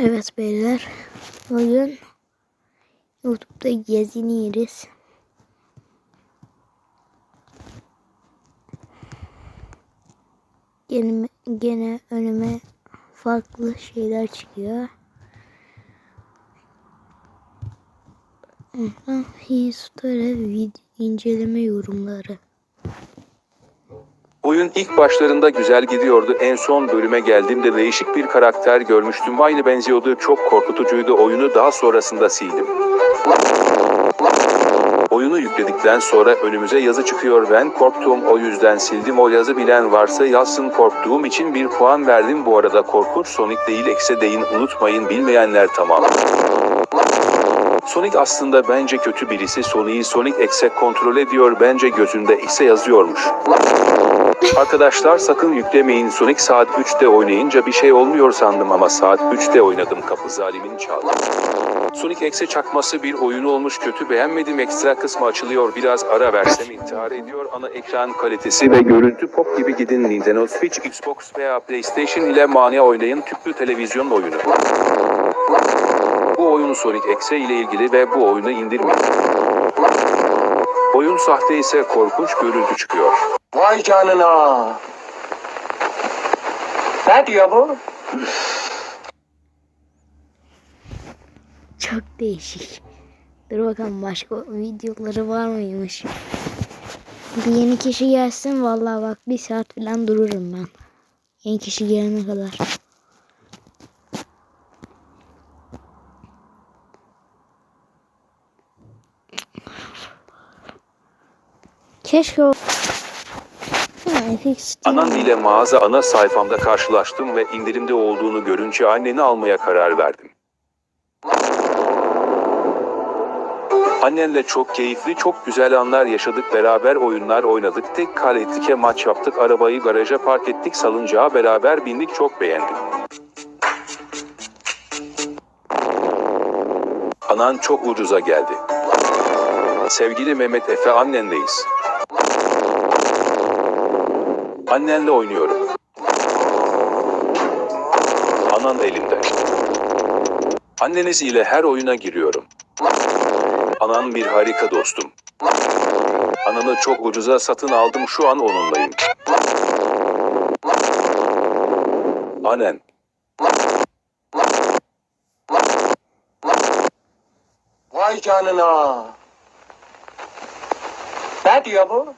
Evet beyler. Bugün YouTube'da geziniyoruz. Gene, gene önüme farklı şeyler çıkıyor. History inceleme yorumları. Oyun ilk başlarında güzel gidiyordu. En son bölüme geldiğimde değişik bir karakter görmüştüm. Aynı benziyordu. Çok korkutucuydu. Oyunu daha sonrasında sildim. Oyunu yükledikten sonra önümüze yazı çıkıyor. Ben korktum o yüzden sildim. O yazı bilen varsa yazsın korktuğum için bir puan verdim. Bu arada korkunç Sonic değil ekse deyin unutmayın bilmeyenler tamam. Sonic aslında bence kötü birisi. Sonic'i Sonic X'e kontrol ediyor. Bence gözünde X'e yazıyormuş. Arkadaşlar sakın yüklemeyin Sonic saat 3'te oynayınca bir şey olmuyor sandım ama saat 3'te oynadım kapı zalimin çaldı. Sonic X'e çakması bir oyun olmuş kötü beğenmedim ekstra kısmı açılıyor biraz ara versem intihar ediyor ana ekran kalitesi ve görüntü pop gibi gidin Nintendo Switch Xbox veya PlayStation ile mania oynayın tüplü televizyon oyunu. Bu oyunu Sonic X'e ile ilgili ve bu oyunu indirmeyin. Oyun sahte ise korkunç görüntü çıkıyor. Vay canına. Ne diyor bu? Çok değişik. Dur bakalım başka videoları var mıymış? Bir yeni kişi gelsin vallahi bak bir saat falan dururum ben. Yeni kişi gelene kadar. Keşke o... Ha, FX Anan ile mağaza ana sayfamda karşılaştım ve indirimde olduğunu görünce anneni almaya karar verdim. Annenle çok keyifli, çok güzel anlar yaşadık, beraber oyunlar oynadık, tek kaletike maç yaptık, arabayı garaja park ettik, salıncağa beraber bindik, çok beğendim. Anan çok ucuza geldi. Sevgili Mehmet Efe annendeyiz. Annenle oynuyorum. Anan elimde. Anneniz ile her oyuna giriyorum. Anan bir harika dostum. Ananı çok ucuza satın aldım şu an onunlayım. Annen. Vay canına. Ne diyor bu?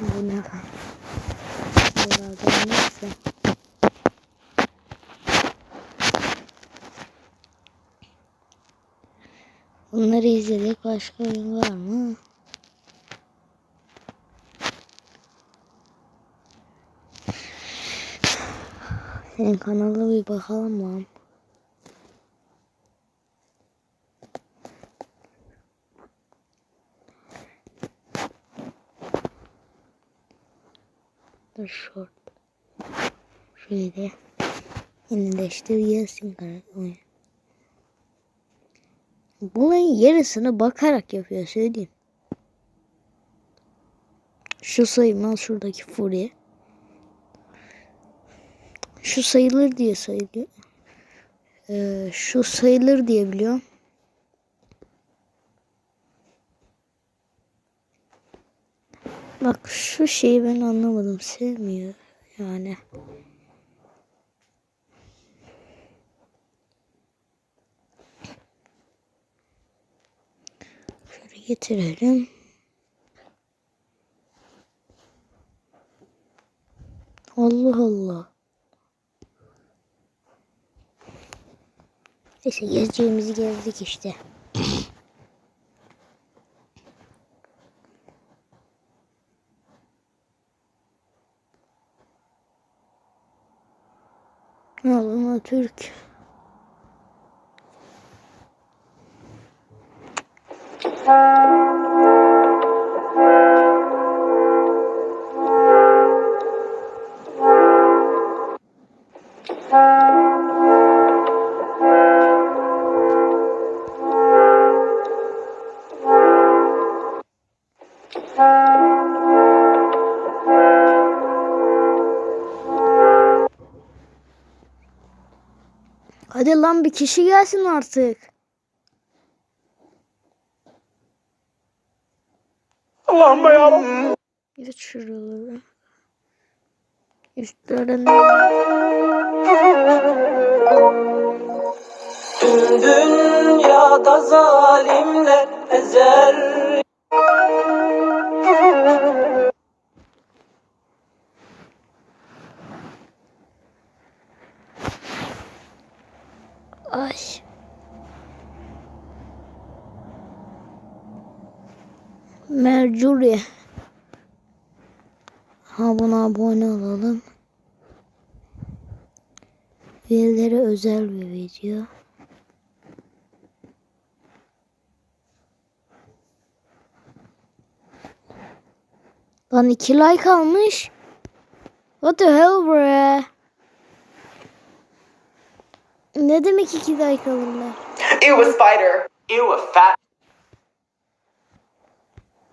Bu ne lan? Buralarda neyse. Bunları izledik. Başka oyun var mı? Senin kanala bir bakalım lan. Dur short. Şöyle. Yenileştir gelsin karakter. Bunun yarısını bakarak yapıyor söyleyeyim. Şu sayılmaz şuradaki furya. Şu sayılır diye sayılıyor. Ee, şu sayılır diye biliyorum. Bak şu şeyi ben anlamadım. Sevmiyor yani. Şöyle getirelim. Allah Allah. Neyse gezeceğimizi gezdik işte. Malına Türk. Thank you. Hadi lan bir kişi gelsin artık. Allah'ım yarabbim. Geç şuraları. Üstlerine. Tüm dünyada zalimler ezer Ay. Mercury. Ha buna abone olalım. Üyelere özel bir video. Lan iki like almış. What the hell bro? Ne demek iki like alırlar? Ew a spider Ew a fat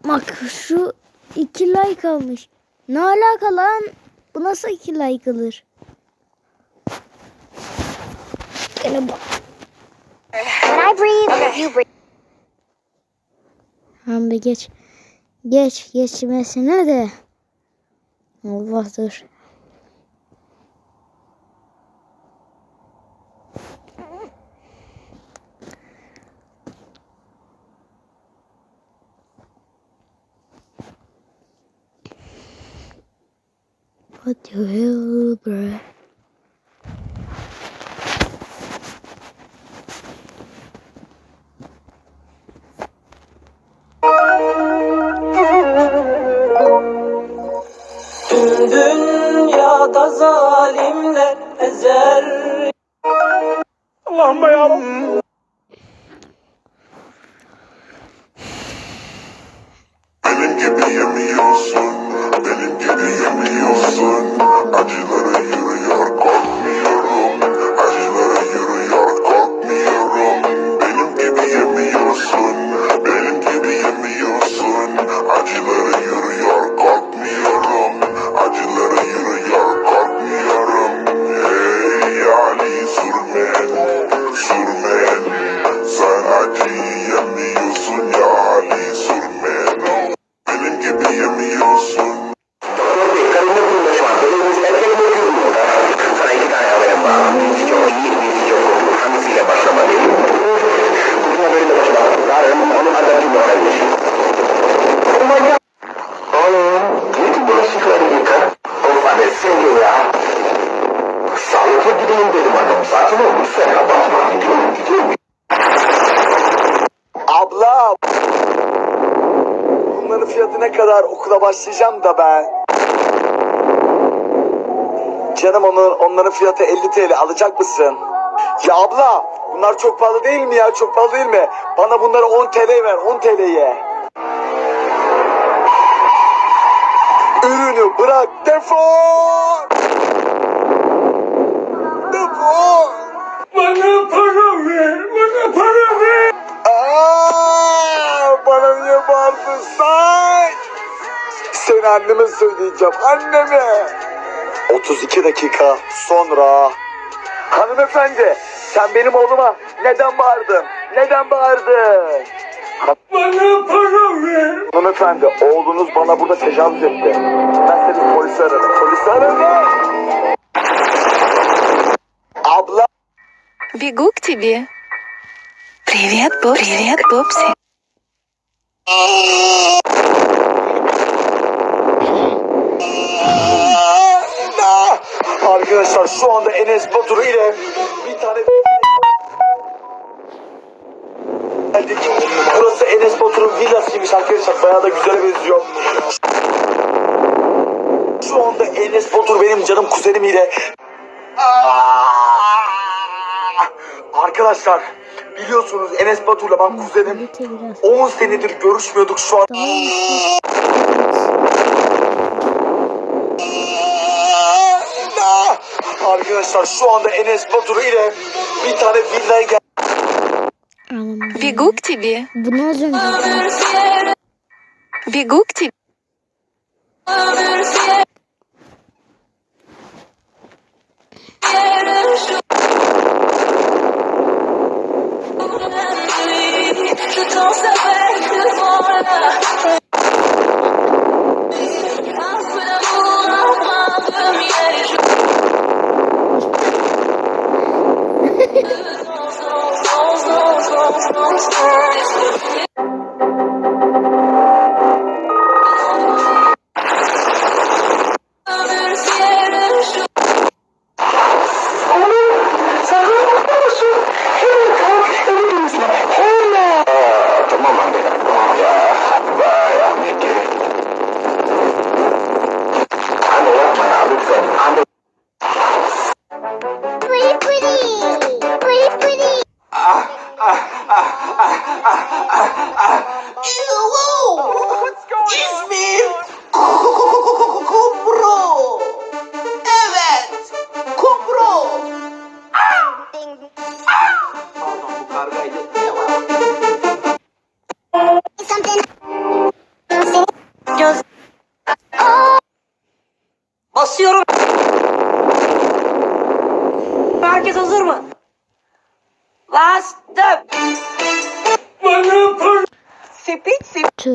Bak şu iki like almış. Ne alaka lan? Bu nasıl iki like alır? Gene bak. When I breathe, you breathe. Be geç. Geç geçmesine de. Allah dur. What the hell, bruh? Tüm dünyada zalimler ezer Allah'ım yarabbim. Ne kadar? Okula başlayacağım da ben. Canım onun, onların fiyatı 50 TL. Alacak mısın? Ya abla bunlar çok pahalı değil mi ya? Çok pahalı değil mi? Bana bunları 10 TL ver. 10 TL'ye. Ürünü bırak. Defol. Defol. Bana para ver Bana para ver bana niye bağırdın sen? Seni anneme söyleyeceğim. Anneme. 32 dakika sonra. Hanımefendi sen benim oğluma neden bağırdın? Neden bağırdın? Bana para ver Hanımefendi oğlunuz bana burada tecavüz etti. Ben seni polise ararım. Polise ararım. Abla. Бегу к тебе. Привет, Боб. Привет, Бобси. Arkadaşlar şu anda Enes Batur ile bir tane geldik. Burası Enes Batur'un villasıymış arkadaşlar. Bayağı da güzel benziyor. Şu anda Enes Batur benim canım kuzenim ile Arkadaşlar biliyorsunuz Enes Batur'la ben kuzenim. Kalite biraz. 10 senedir görüşmüyorduk şu an. Tamam mı? Arkadaşlar şu anda Enes Batur ile bir tane villaya gel. Aman be. Бегу к тебе. Bunu az önce Бегу к тебе. Herkes hazır mı? Bastım. Bana para Sepet sepet.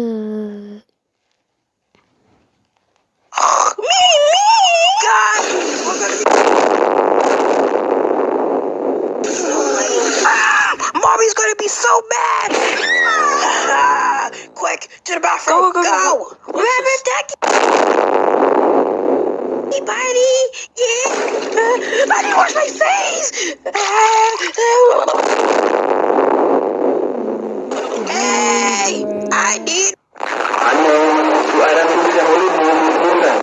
Mommy's gonna be so mad. Ah, ah. Quick to the bathroom. Go, go, go. go. Remember buddy. Yeah. I didn't wash my face. hey, I need. Anne şu ayran lütfen olur mu? Lütfen.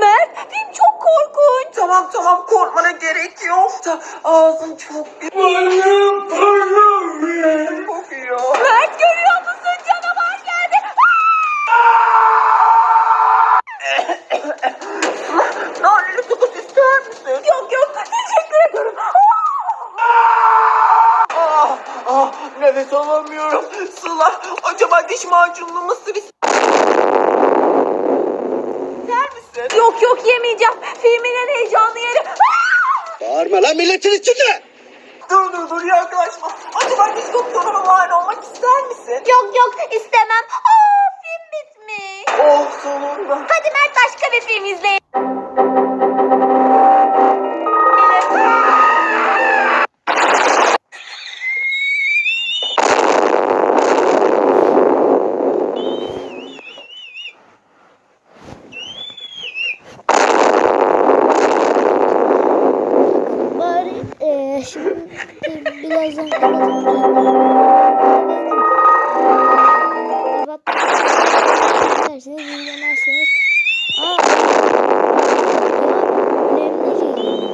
Mert, film çok korkunç. Tamam tamam korkmana gerek yok da ağzım çok bana para ver. kokuyor. Mert nefes alamıyorum. Sıla, acaba diş macunlu mısır ister misin? Yok yok yemeyeceğim. Filmin en heyecanlı yeri. Bağırma lan milletin içinde. Dur dur dur yaklaşma. Acaba diş doktoruna muayene olmak ister misin? Yok yok istemem. Aa film bitmiş. Oh sonunda. Hadi Mert başka bir film izleyelim.